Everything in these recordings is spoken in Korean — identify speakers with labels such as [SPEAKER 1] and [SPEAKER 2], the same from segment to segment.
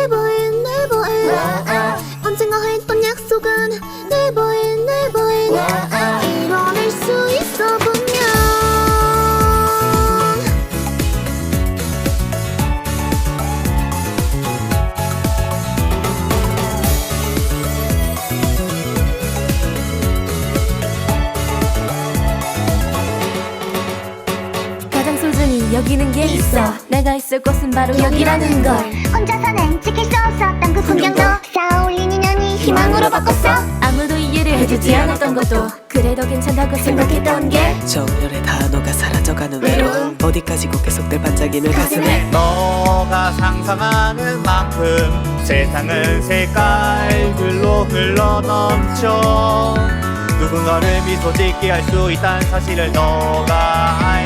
[SPEAKER 1] never end, never end. 언젠가 했던 약속은 never end, never end.
[SPEAKER 2] 여기는 게 있어. 내가 있을 곳은 바로 여기라는 걸.
[SPEAKER 1] 혼자서는 지킬 수 없었던 그 풍경도 쌓아올린 인연이 희망으로 바꿨어.
[SPEAKER 2] 아무도 이해를 해주지 않았던 것도 그래도 괜찮다고 생각했던 게
[SPEAKER 3] 정열의 단어가 사라져가는 외로움. 어디까지고 계속돼 반짝이는 가슴에?
[SPEAKER 4] 너가 상상하는 만큼 세상은 색깔들로 흘러 넘쳐. 누군가를 미소 짓게 할 수 있다는 사실을 너가 알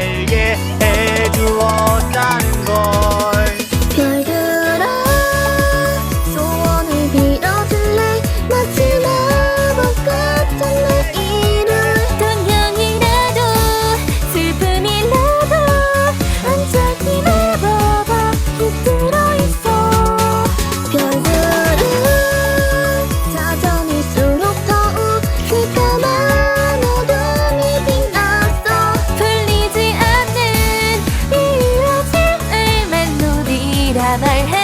[SPEAKER 4] 말해.